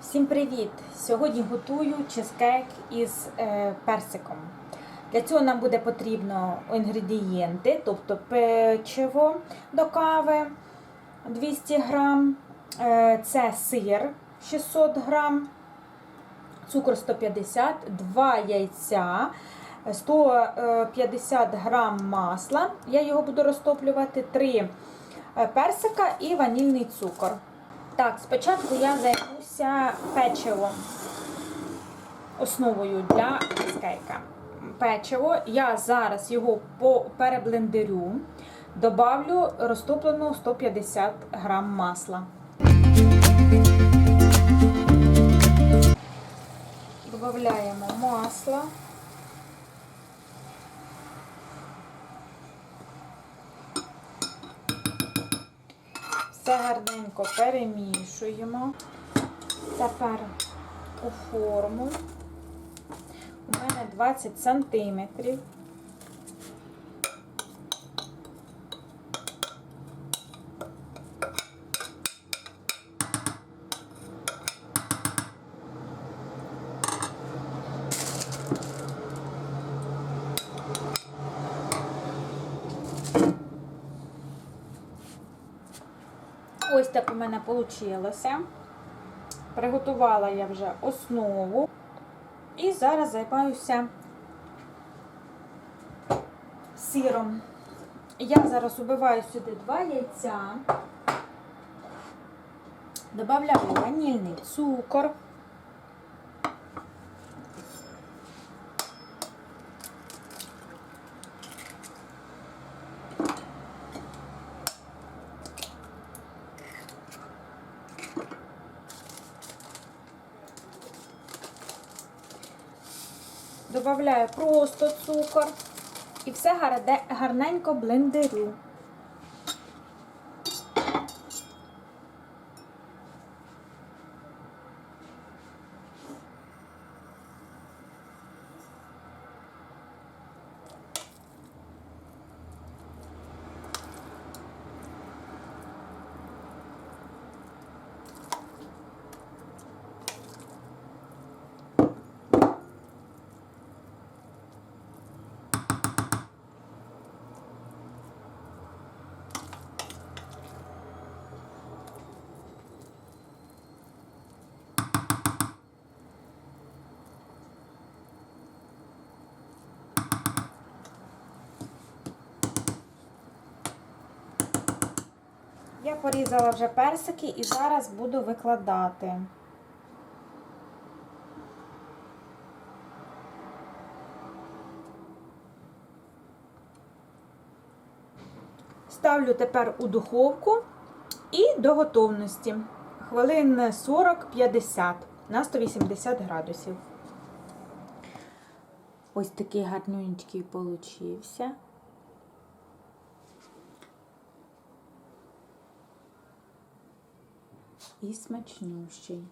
Всім привіт! Сьогодні готую чизкейк із е, персиком. Для цього нам буде потрібно інгредієнти, тобто печиво до кави 200 грам, е, це сир 600 грам, цукор 150, 2 яйця, 150 грам масла. Я його буду розтоплювати, 3 персика і ванільний цукор. Так, спочатку я займуся печивом, основою для чизкейка. Печиво, я зараз його переблендерю, добавлю розтоплену 150 грам масла. Додаємо масло. Все гарненько перемішуємо. Тепер у форму. У мене 20 сантиметрів. Ось так у мене вийшло. Приготувала я вже основу. І зараз займаюся сиром. Я зараз убиваю сюди два яйця, додаю ванільний цукор. Добавляю просто цукор і все гарненько блендерю. Я порізала вже персики і зараз буду викладати. Ставлю тепер у духовку і до готовності. Хвилин 40-50 на 180 градусів. Ось такий гарненький получився. І смачнющий.